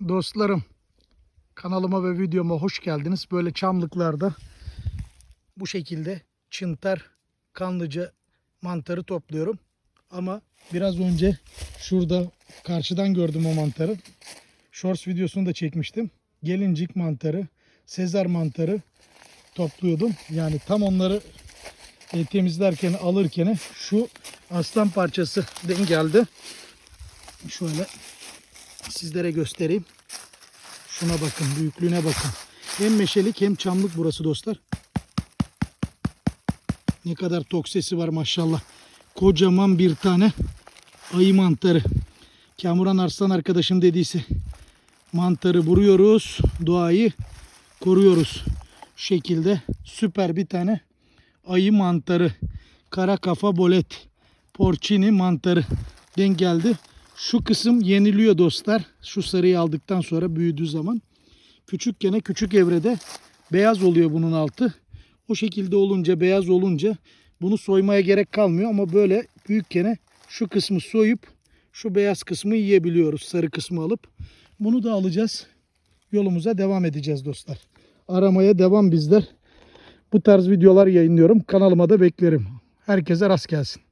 Dostlarım kanalıma ve videoma hoş geldiniz. Böyle çamlıklarda bu şekilde çıntar kanlıca mantarı topluyorum. Ama biraz önce şurada karşıdan gördüm o mantarı. Shorts videosunu da çekmiştim. Gelincik mantarı, sezar mantarı topluyordum. Yani tam onları e, temizlerken alırken şu aslan parçası denk geldi. Şöyle sizlere göstereyim. Şuna bakın, büyüklüğüne bakın. Hem meşelik hem çamlık burası dostlar. Ne kadar tok sesi var maşallah. Kocaman bir tane ayı mantarı. Kamuran Arslan arkadaşım dediyse mantarı vuruyoruz, doğayı koruyoruz. Şu şekilde süper bir tane ayı mantarı. Kara kafa bolet. Porcini mantarı denk geldi. Şu kısım yeniliyor dostlar. Şu sarıyı aldıktan sonra büyüdüğü zaman. Küçük gene küçük evrede beyaz oluyor bunun altı. O şekilde olunca beyaz olunca bunu soymaya gerek kalmıyor ama böyle büyük gene şu kısmı soyup şu beyaz kısmı yiyebiliyoruz. Sarı kısmı alıp. Bunu da alacağız. Yolumuza devam edeceğiz dostlar. Aramaya devam bizler. Bu tarz videolar yayınlıyorum. Kanalıma da beklerim. Herkese rast gelsin.